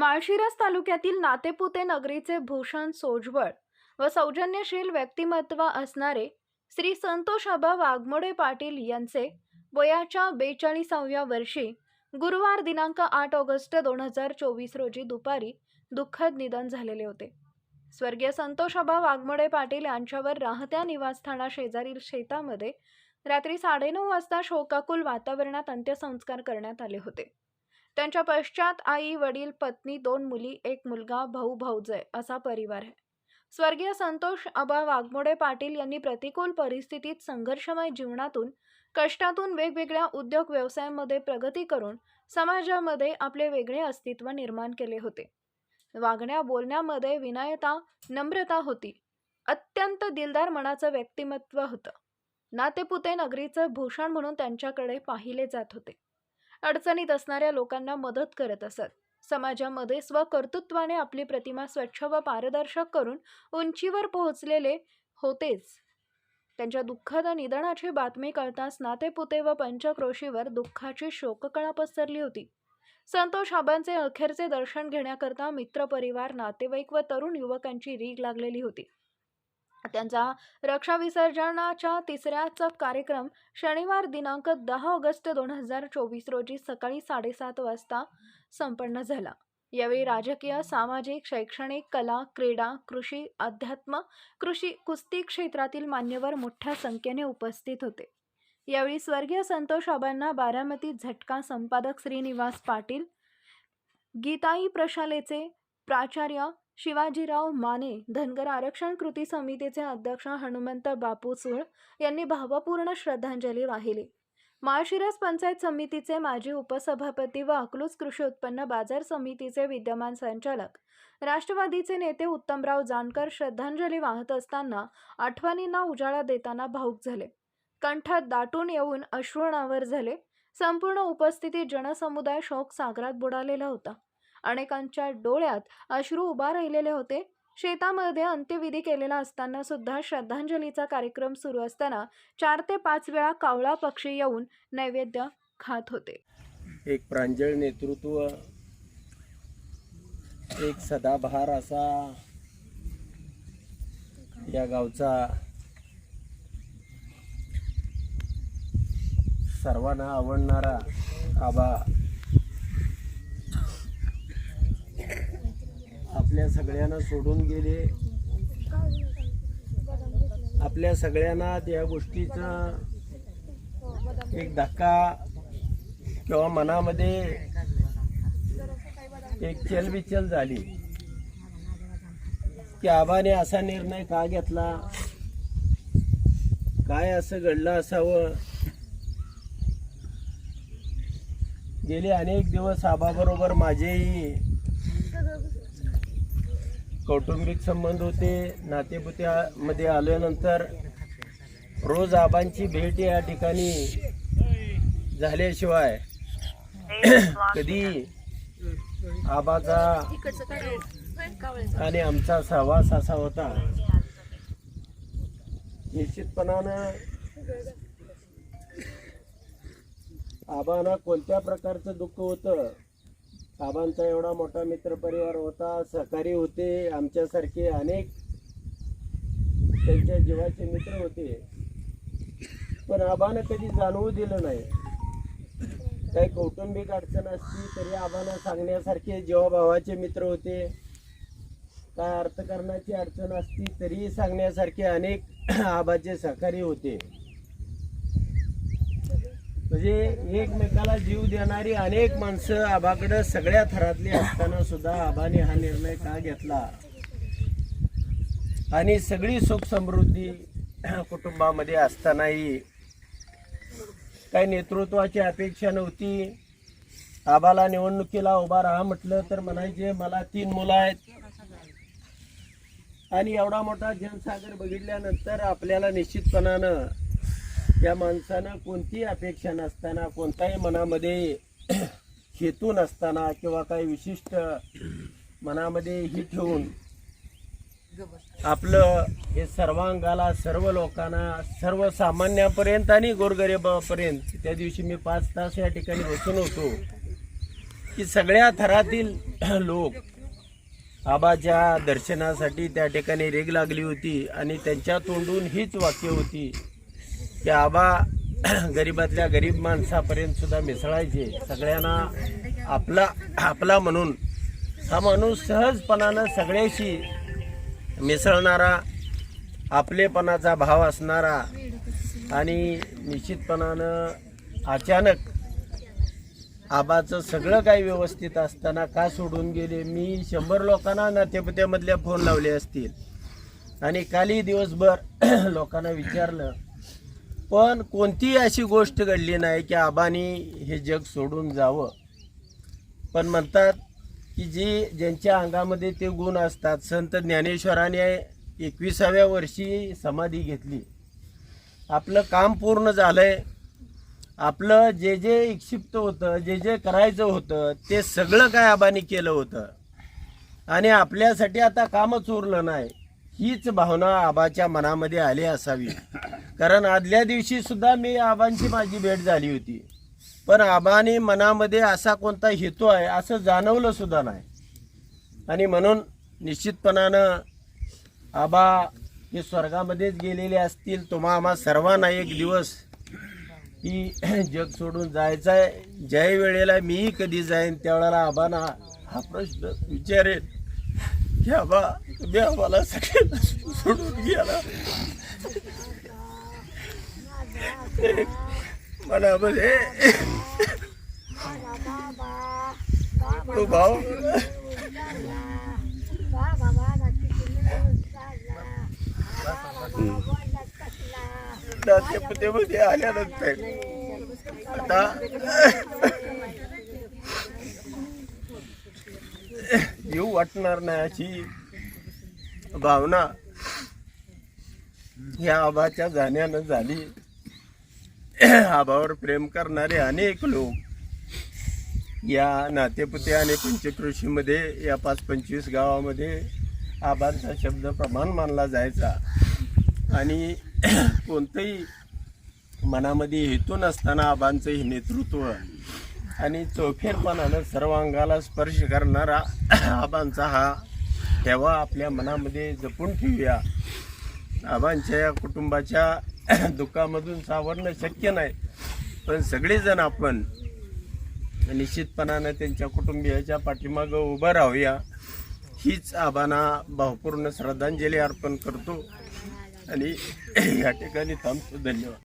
माळशिरस तालुक्यातील नातेपुते नगरीचे भूषण सोजवळ व सौजन्यशील व्यक्तिमत्व असणारे श्री संतोष आबा वाघमोडे पाटील यांचे वयाच्या बेचाळीसाव्या वर्षी गुरुवार दिनांक आठ ऑगस्ट दोन हजार चोवीस रोजी दुपारी दुःखद निधन झालेले होते. स्वर्गीय संतोषबा वाघमोडे पाटील यांच्यावर राहत्या निवासस्थाना शेजारील शेतामध्ये रात्री साडेनऊ वाजता शोकाकुल वातावरणात अंत्यसंस्कार करण्यात आले होते. त्यांच्या पश्चात आई वडील पत्नी दोन मुली एक मुलगा भाऊ भाऊजय असा परिवार आहे. स्वर्गीय संतोष आबा वाघमोडे पाटील यांनी प्रतिकूल परिस्थितीत संघर्षमय जीवनातून कष्टातून वेगवेगळ्या उद्योग व्यवसायांमध्ये प्रगती करून समाजामध्ये आपले वेगळे अस्तित्व निर्माण केले होते. वागण्या बोलण्यामध्ये विनयता नम्रता होती. अत्यंत दिलदार मनाचं व्यक्तिमत्व होतं. नातेपुते नगरीचं भूषण म्हणून त्यांच्याकडे पाहिले जात होते. अडचणीत असणाऱ्या लोकांना मदत करत असत. समाजामध्ये स्वकर्तृत्वाने आपली प्रतिमा स्वच्छ व पारदर्शक करून उंचीवर पोहोचलेले होतेच. त्यांच्या दुःखद निधनाची बातमी कळताच नातेपुते व पंचक्रोशीवर दुःखाची शोककळा पसरली होती. संतोष आबांचे अखेरचे दर्शन घेण्याकरता मित्रपरिवार नातेवाईक व तरुण युवकांची रीग लागलेली होती. त्यांचा रक्षा विसर्जनाच्या तिसऱ्याचा कार्यक्रम शनिवार दिनांक दहा ऑगस्ट दोन हजार चोवीस रोजी सकाळी साडेसात वाजता संपन्न झाला. यावेळी राजकीय सामाजिक शैक्षणिक कला क्रीडा कृषी अध्यात्म कृषी कुस्ती क्षेत्रातील मान्यवर मोठ्या संख्येने उपस्थित होते. यावेळी स्वर्गीय संतोष आबांना बारामती झटका संपादक श्रीनिवास पाटील गीताई प्रशालेचे प्राचार्य शिवाजीराव माने धनगर आरक्षण कृती समितीचे अध्यक्ष हनुमंत बापू सुळ यांनी भावपूर्ण श्रद्धांजली वाहिली. माळशिरस पंचायत समितीचे माजी उपसभापती व अकलूज कृषी उत्पन्न बाजार समितीचे विद्यमान संचालक राष्ट्रवादीचे नेते उत्तमराव जानकर श्रद्धांजली वाहत असताना आठवणींना उजाळा देताना भाऊक झाले. कंठात दाटून येऊन अश्रुणावर झाले. संपूर्ण उपस्थिती जनसमुदाय शोक सागरात बुडालेला होता. अनेकांच्या डोळ्यात अश्रू उभा राहिलेले होते. शेतामध्ये अंत्यविधी केलेला असताना सुद्धा श्रद्धांजलीचा कार्यक्रम सुरू असताना चार ते पाच वेळा कावळा पक्षी येऊन नैवेद्य खात होते. एक प्रांजळ नेतृत्व एक सदाबहार असा या गावचा सर्वांना आवडणारा आबा आपल्या सगळ्यांना सोडून गेले. आपल्या सगळ्यांना त्या गोष्टीचा एक धक्का किंवा मनामध्ये एक चलबिचल झाली. की आबाने असा निर्णय का घेतला? काय असं घडलं असावं? गेले अनेक दिवस आबाबरोबर माझेही कौटुंबिक संबंध होते नातेपुत्यामध्ये आल्यानंतर रोज आबांची भेट या ठिकाणी झाल्याशिवाय कधी आबाचा आणि आमचा सहवास असा होता. निश्चितपणानं आबांना कोणत्या प्रकारचं दुःख होतं आबांचा एवढा मोठा मित्रपरिवार होता सहकारी होते आमच्यासारखे अनेक त्यांच्या जीवाचे मित्र होते. पण आबानं कधी जाणवू दिलं नाही. काही कौटुंबिक अडचण असली तरी आबानं सांगण्यासारखे जीवाभावाचे मित्र होते. काय अर्थकारणाची अडचण असती तरीही सांगण्यासारखे अनेक आबाचे सहकारी होते. म्हणजे एकमेकाला जीव देणारी अनेक माणसं आबाकडे सगळ्या थरातली असताना सुद्धा आबाने हा निर्णय का घेतला? आणि सगळी सुख समृद्धी कुटुंबामध्ये असतानाही काही नेतृत्वाची अपेक्षा नव्हती. आबाला निवडणुकीला उभा राहा म्हटलं तर म्हणायचे मला तीन मुलं आहेत. आणि एवढा मोठा जनसागर बघितल्यानंतर आपल्याला निश्चितपणानं त्या माणसानं कोणतीही अपेक्षा नसताना कोणताही मनामध्ये हेतू नसताना किंवा काही विशिष्ट मनामध्ये ही ठेवून आपलं हे सर्वांगाला सर्व लोकांना सर्वसामान्यापर्यंत आणि गोरगरिबापर्यंत त्या दिवशी मी पाच तास या ठिकाणी बसून होतो की सगळ्या थरातील लोक आबाच्या दर्शनासाठी त्या ठिकाणी रेग लागली होती आणि त्यांच्या तोंडून हीच वाक्य होती. की आबा गरीबातल्या गरीब माणसापर्यंत सुद्धा मिसळायचे. सगळ्यांना आपला आपला म्हणून. हा माणूस सहजपणानं सगळ्याशी मिसळणारा आपलेपणाचा भाव असणारा आणि निश्चितपणानं अचानक आबाचं सगळं काही व्यवस्थित असताना का सोडून गेले? मी शंभर लोकांना नातेपुत्यामधल्या फोन लावले असतील. आणि कालही दिवसभर लोकांना विचारलं पण कोणतीही अशी गोष्ट घडली नाही की आबानी हे जग सोडून जावं. पण म्हणतात की जी ज्यांच्या अंगामध्ये ते गुण असतात संत ज्ञानेश्वराने एकविसाव्या वर्षी समाधी घेतली. आपलं काम पूर्ण झालं आहे आपलं जे जे इक्षिप्त होतं जे जे करायचं होतं ते सगळं काय आबानी केलं होतं. आणि आपल्यासाठी आता कामच उरलं नाही. हीच भावना आबाच्या मनामध्ये आली असावी. कारण आदल्या दिवशी सुद्धा मी आबांची माझी भेट झाली होती. पण आबाने मनामध्ये असा कोणता हेतू आहे असं जाणवलं सुद्धा नाही. आणि म्हणून निश्चितपणानं आबा हे स्वर्गामध्येच गेलेले असतील तुम्हा आम्हा सर्वांना एक दिवस की जग सोडून जायचं आहे ज्या वेळेला मीही कधी जाईन त्यावेळेला आबांना हा प्रश्न विचारेल की आबा तुम्ही आम्हाला सगळ्यांना सोडून गेला एक मनामध्ये तो भाव नातेपुतेमध्ये आल्यानंतर आता येऊ वाटणार नाही अशी भावना या आबाच्या जाण्यानं झाली. आबावर प्रेम करणारे अनेक लोक या नातेपुते आणि पंचकृषीमध्ये या पाच पंचवीस गावामध्ये आबांचा शब्द प्रमाण मानला जायचा. आणि कोणतंही मनामध्ये हेतू नसताना आबांचं हे नेतृत्व आणि चौफेरपणानं सर्व अंगाला स्पर्श करणारा आबांचा हा ठेवा आपल्या मनामध्ये जपून ठेवूया. आबांच्या या कुटुंबाच्या दुःखामधून सावरणं शक्य नाही पण सगळेजण आपण निश्चितपणानं त्यांच्या कुटुंबियाच्या पाठीमागं उभं राहूया. हीच आबांना भावपूर्ण श्रद्धांजली अर्पण करतो. आणि या ठिकाणी थांबतो. धन्यवाद.